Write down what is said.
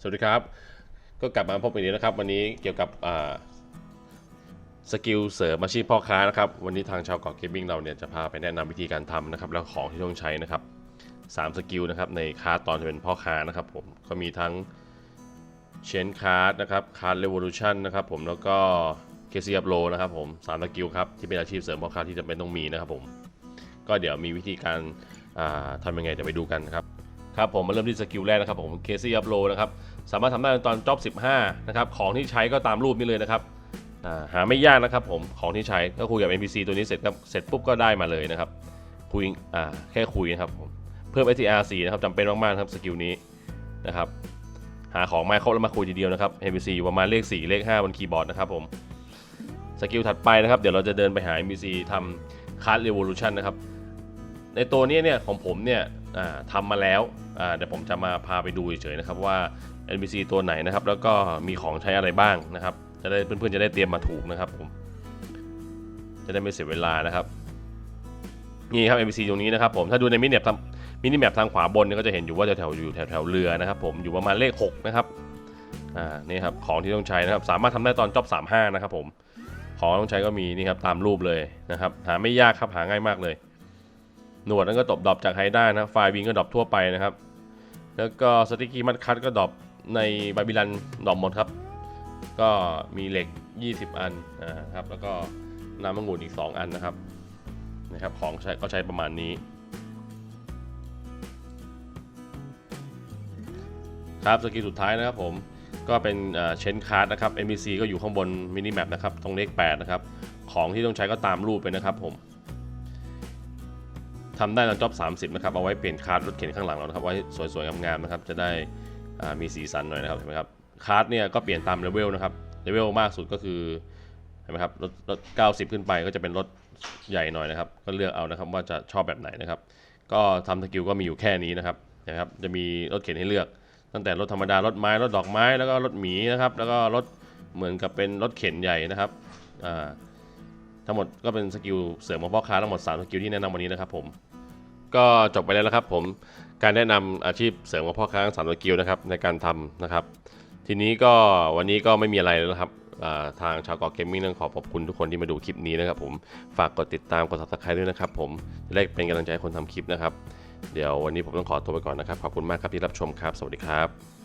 สวัสดีครับ ก็กลับมาพบกันอีกแล้วนะครับ วันนี้เกี่ยวกับสกิลเสริมอาชีพพ่อค้านะครับ วันนี้ทางชาวเกาะเกมมิ่งเราเนี่ยจะพาไปแนะนำวิธีการทำนะครับ แล้วของที่ต้องใช้นะครับสามสกิลนะครับในคาร์ดตอนจะเป็นพ่อค้านะครับผมก็มีทั้งเชนคาร์ดนะครับคาร์ดเรวอลูชันนะครับผมแล้วก็เคซีอัพโลนะครับผมสามสกิลครับที่เป็นอาชีพเสริมพ่อค้าที่จำเป็นต้องมีนะครับผมก็เดี๋ยวมีวิธีการอ่าทำยังไงเดี๋ยวไปดูกันนะครับ ครับผมมาเริ่มที่สกิลแรกนะครับผมเคซี่อัพโหลนะครับสามารถทำได้ตอนจ็อบ15นะครับของที่ใช้ก็ตามรูปนี้เลยนะครับหาไม่ยากนะครับผมของที่ใช้ก็คุยกับ NPC ตัวนี้เสร็จครับเสร็จปุ๊บก็ได้มาเลยนะครับคุยอ่าแค่คุยนะครับผมเพิ่ม STR 4นะครับจำเป็นมากๆครับสกิลนี้นะครับหาของมาครบแล้วมาคุยทีเดียวนะครับ NPC ประมาณเลข 4 เลข 5 บนคีย์บอร์ดนะครับผมสกิลถัดไปนะครับ เดี๋ยวเราจะเดินไปหา NPC ทำคาร์ดเรวอลูชันนะครับ ในตัวนี้เนี่ยของผมเนี่ยทำมาแล้วเดี๋ยวผมจะมาพาไปดูเฉยๆนะครับว่า NPC ตัวไหนนะครับ แล้วก็มีของใช้อะไรบ้างนะครับ จะได้เพื่อนๆจะได้เตรียมมาถูกนะครับผมจะได้ไม่เสียเวลานะครับนี่ครับ NPC ตรงนี้นะครับผมถ้าดูในมินิแมปทำมินิแมปทางขวาบนเนี่ยก็จะเห็นอยู่ว่าแถวๆอยู่แถวๆเรือนะครับ ผมอยู่ประมาณเลข6นะครับอ่านี่ครับของที่ต้องใช้นะครับ สามารถทำได้ตอนจ็อบ35 นะครับ ผมของต้องใช้ก็มีนี่ครับตามรูปเลยนะครับ หาไม่ยากครับหาง่ายมากเลย หนวดนั้นก็ดรอปดรอปจากไฮด้านะ ไฟล์วิงก็ดรอปทั่วไปนะครับ แล้วก็สติกกี้มัดคัตก็ดรอปในบาบิลันดรอปหมดครับ ก็มีเหล็ก 20 อันนะครับ แล้วก็น้ำมะงุ่นอีก 2 อันนะครับ นะครับ ของใช้ก็ใช้ประมาณนี้ ครับสกิลสุดท้ายนะครับผม ก็เป็นเชนคาร์ดนะครับ NPC ก็อยู่ข้างบนมินิแมปนะครับ ตรงเลข8นะครับ ของที่ต้องใช้ก็ตามรูปไปนะครับผม ทำได้ตอนจ็อบ30 นะครับ เอาไว้เปลี่ยนคาร์ดรถเข็นข้างหลังเรานะครับ ไว้สวยๆงามๆนะครับ จะได้มีสีสันหน่อยนะครับ เห็นไหมครับ คาร์ดเนี่ยก็เปลี่ยนตามเลเวลนะครับ เลเวลมากสุดก็คือ เห็นไหมครับ รถรถ90 ขึ้นไปก็จะเป็นรถใหญ่หน่อยนะครับ ก็เลือกเอานะครับว่าจะชอบแบบไหนนะครับ ก็ทำสกิลก็มีอยู่แค่นี้นะครับนะครับ จะมีรถเข็นให้เลือก ตั้งแต่รถธรรมดา รถไม้ รถดอกไม้ แล้วก็รถหมีนะครับ แล้วก็รถเหมือนกับเป็นรถเข็นใหญ่นะครับ อ่า ทั้งหมดก็เป็นสกิลเสริมของพ่อค้าทั้งหมด 3 สกิลที่แนะนำวันนี้นะครับผม ก็จบไปแล้วนะครับผม การแนะนำอาชีพเสริมของพ่อค้าทั้งสามสกิลนะครับในการทำนะครับ ทีนี้ก็วันนี้ก็ไม่มีอะไรแล้วนะครับอ่าทางชาวกาะเกมมิ่งต้องขอขอบคุณทุกคนที่มาดูคลิปนี้นะครับผม ฝากกดติดตามกด subscribe ด้วยนะครับผมจะได้เป็นกำลังใจให้คนทำคลิปนะครับ เดี๋ยววันนี้ผมต้องขอตัวไปก่อนนะครับ ขอบคุณมากครับที่รับชมครับ สวัสดีครับ